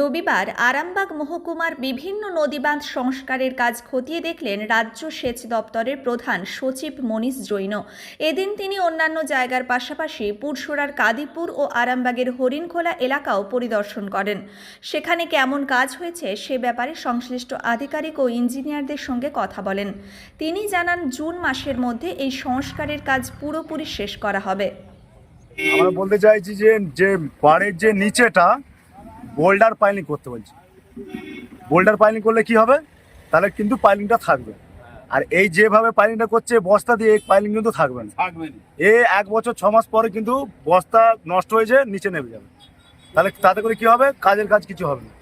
রবিবার আরামবাগ মহকুমার বিভিন্ন নদীবাঁধ সংস্কারের কাজ খতিয়ে দেখলেন রাজ্য সেচ দপ্তরের প্রধান সচিব মনীষ জৈন। এদিন তিনি অন্যান্য জায়গার পাশাপাশি পুরসুরার কাদিপুর ও আরামবাগের হরিণখোলা এলাকাও পরিদর্শন করেন। সেখানে কেমন কাজ হয়েছে সে ব্যাপারে সংশ্লিষ্ট আধিকারিক ও ইঞ্জিনিয়ারদের সঙ্গে কথা বলেন। তিনি জানান, জুন মাসের মধ্যে এই সংস্কারের কাজ পুরোপুরি শেষ করা হবে। আমরা বলতে চাইছি যে যে পাড়ের যে নিচেটা বোল্ডার পাইলিং করতে বলছি। বোল্ডার পাইলিং করলে কি হবে? তাহলে কিন্তু পাইলিংটা থাকবে। আর এই যেভাবে পাইলিংটা করছে বস্তা দিয়ে এই পাইলিং কিন্তু থাকবে না। এ এক বছর ছ মাস পরে কিন্তু বস্তা নষ্ট হয়ে যে নিচে নেমে যাবে। তাহলে তাতে করে কি হবে? কাজের কাজ কিছু হবে না।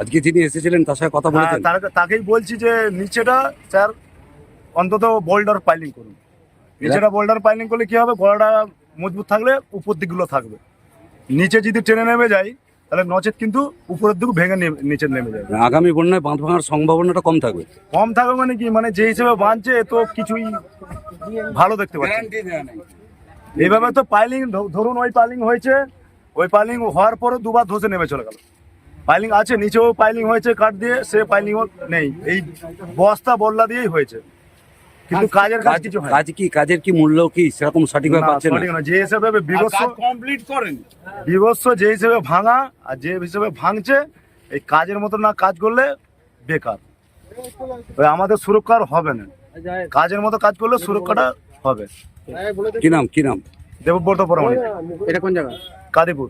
আজকে তিনি এসেছিলেন তার সাথে কথা বলেছেন? হ্যাঁ, তাকেই বলছি যে নিচেটা স্যার অন্তত বোল্ডার পাইলিং করুন। নিচেটা বোল্ডার পাইলিং করলে কি হবে? গলাটা মজবুত থাকলে উপর দিকগুলো থাকবে। নিচে যদি টেনে নেমে যায় তাহলে নচেত কিন্তু উপরের দিকে ভেঙে নিচে নেমে যাবে। আগামী বন্যায় বাঁধ ভাঙার সম্ভাবনাটা কম থাকবে? কম থাকবে মানে কি? মানে যে হিসেবে বাঁধছে তো কিছুই ভালো দেখতে পাচ্ছি এইভাবে তো পাইলিং ধরুন ওই পাইলিং হয়েছে ওই পাইলিং হওয়ার পরে দুবার ধসে নেমে চলে গেল। পাইলিং আছে নিচেও পাইলিং হয়েছে কাঠ দিয়ে সে পাইলিং নেই। এই বস্তা বল্লা দিয়েই হয়েছে। কিন্তু কাজের কাজ কিছু হয় কাজ কি? কাজের কি মূল্য কি? সেরকম সঠিকভাবে পাচ্ছেন না। সঠিক না যে হিসেবে বিভৎস কমপ্লিট করেন। বিভৎস যে হিসেবে ভাঙা আর যে হিসেবে ভাঙছে এই কাজের মতো না কাজ করলে বেকার। ওই আমাদের সুরক্ষার হবে না। কাজের মতো কাজ করলে সুরক্ষাটা হবে। কি নাম কি নাম? দেবব্রত পরমাণিক। এটা কোন জায়গা? কাদিপুর।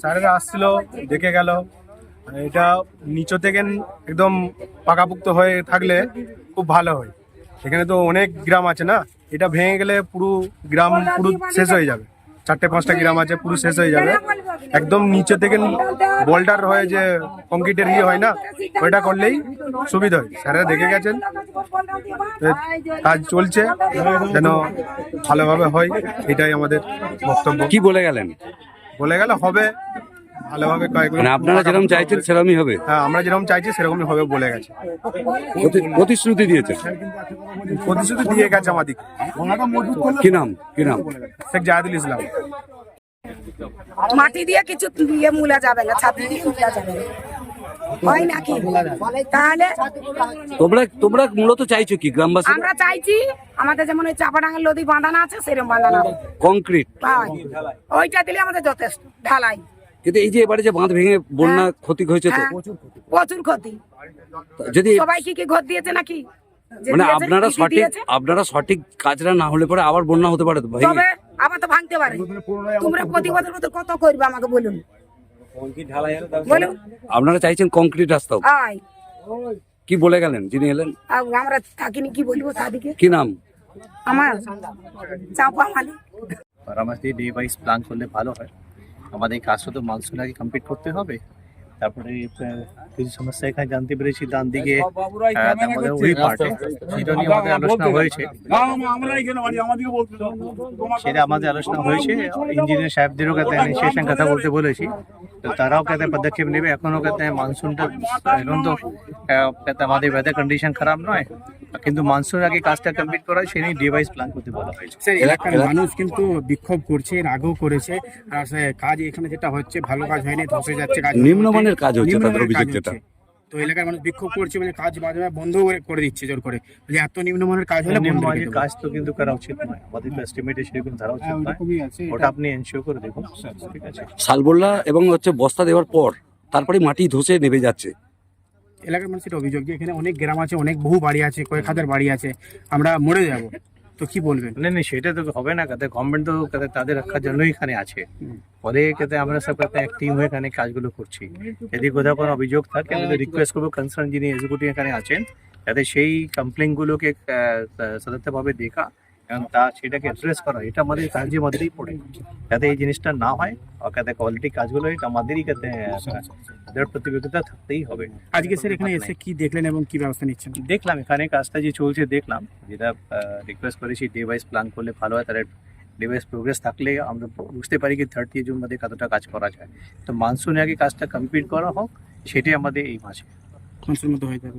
স্যারেরা আসছিল দেখে গেল। এটা নিচু থেকে একদম পাকাপুক্ত হয়ে থাকলে খুব ভালো হয়। এখানে তো অনেক গ্রাম আছে না এটা ভেঙে গেলে পুরো গ্রাম পুরো শেষ হয়ে যাবে চারটে পাঁচটা গ্রাম আছে পুরো শেষ হয়ে যাবে একদম নিচে থেকে বোল্ডার হয়ে যে কংক্রিটের ইয়ে হয় না ওইটা করলেই সুবিধা হয় স্যারেরা দেখে গেছেন কাজ চলছে যেন ভালোভাবে হয় এটাই আমাদের বক্তব্য কি বলে গেলেন বলে গেলে হবে ভালোভাবে মানে আপনারা যেরকম চাইছেন সেরকমই হবে। হ্যাঁ আমরা যেরকম চাইছি সেরকমই হবে বলে গেছে। প্রতিশ্রুতি দিয়েছেন। প্রতিশ্রুতি দিয়ে গেছে আমাদের কি নাম? কি নাম? শেখ জাহাদুল ইসলাম। মাটি দিয়ে কিছু দিয়ে মূলা যাবে না ছাতি দিয়ে মূলা যাবে না। হয় নাকি? তাহলে তোমরা তোমরা মূলত চাইছো কি? গ্রামবাসী আমরা চাইছি আমাদের যেমন ওই চাপাডাঙ্গার নদী বাঁধানো আছে সেরকম বাঁধানো। কংক্রিট। ওইটা দিলে আমাদের যথেষ্ট। ঢালাই। কিন্তু এই যে এবারে যে বাঁধ ভেঙে বন্যা ক্ষতি হয়েছে তো? হ্যাঁ, প্রচুর ক্ষতি। যদি সবাই কি কি ঘর দিয়েছে নাকি? মানে আপনারা সঠিক আপনারা সঠিক কাজটা না হলে পরে আবার বন্যা হতে পারে তো ভেঙে তবে আবার তো ভাঙতে পারে। তোমরা প্রতি বছর মতো কত করবে আমাকে বলুন। বলুন। আপনারা চাইছেন কংক্রিট রাস্তা। কি বলে গেলেন? যিনি এলেন? আর আমরা থাকিনি কি বলব তাদিকে কি নাম? আমার চাপা মালিক। দিয়ে ডে ওয়াইজ প্ল্যান করলে ভালো হয়। আমাদের কাজটা তো মানসুন আগে কমপ্লিট করতে হবে? তারপরে কিছু সমস্যা এখানে জানতে পেরেছি ডান দিকে আমাদের ওই পার্টে। সেটা নিয়ে আমাদের আলোচনা হয়েছে। সেটা আমাদের আলোচনা হয়েছে। ইঞ্জিনিয়ার সাহেবদেরও কাছে ইনিশিয়েশন কথা বলতে বলেছি। তো তারাও কাতে পদক্ষেপ নেবে? এখনও কাতে মানসুনটা এখন তো আমাদের ওয়েদার কন্ডিশন খারাপ নয়। কিন্তু মানসুন আগে কাজটা কমপ্লিট করা হয় সে নিয়ে ডিভাইস প্ল্যান করতে বলা হয়েছে। এলাকার মানুষ কিন্তু বিক্ষোভ করছে এর আগেও করেছে। আর কাজ এখানে যেটা হচ্ছে ভালো কাজ হয়নি ধসে যাচ্ছে কাজ নিম্নমানের কাজ হচ্ছে তাদের অভিযোগ যেটা। তো এলাকার মানুষ বিক্ষোভ করছে মানে কাজ মাঝে মাঝে বন্ধ করে- করে দিচ্ছে জোর করে। বলে এত নিম্নমানের কাজ হলে বন্ধ করে নিম্নমানের কাজ তো কিন্তু করা উচিত নয়। আমাদের তো এস্টিমেটে সেরকম ধরা উচিত হ্যাঁ, নয়। ওটা আপনি এনশিওর করে দেখুন। ঠিক আছে? শালবল্লা এবং হচ্ছে বস্তা দেওয়ার পর তারপরে মাটি ধসে নেমে যাচ্ছে। এলাকার মানুষের অভিযোগ যে এখানে অনেক গ্রাম আছে অনেক বহু বাড়ি আছে কয়েক হাজার বাড়ি আছে। আমরা মরে যাব। তো কি বলবেন? না না সেটা তো হবে না কাতে গভর্নমেন্ট তো কাতে তাদের রক্ষার জন্যই এখানে আছে। পরে কাতে আমরা সব কাতে এক টিম হয়ে এখানে কাজগুলো করছি। যদি কোথাও কোনো অভিযোগ থাকে আমি তো রিকোয়েস্ট করব কনসার্ন যিনি এক্সিকিউটিভ এখানে আছেন যাতে সেই কমপ্লেনগুলোকে সদর্থভাবে দেখা। এবং তা সেটাকে অ্যাড্রেস করা এটা আমাদের কাজের মধ্যেই পড়ে। যাতে এই জিনিসটা না হয় কাতে কোয়ালিটি কাজগুলো এটা আমাদেরই তাদের প্রতিযোগিতা থাকতেই হবে। আজকে স্যার এখানে এসে কি দেখলেন এবং কি ব্যবস্থা নিচ্ছেন? দেখলাম এখানে কাজটা যে চলছে দেখলাম। যেটা রিকোয়েস্ট করেছি ডিভাইস প্ল্যান করলে ভালো হয় তাহলে ডিভাইস প্রোগ্রেস থাকলে আমরা বুঝতে পারি কি থার্টি জুন মধ্যে কতটা কাজ করা যায়। তো মানসুনে আগে কাজটা কমপ্লিট করা হোক সেটাই আমাদের এই মাসে। মানুষের মতো হয়ে যাবে।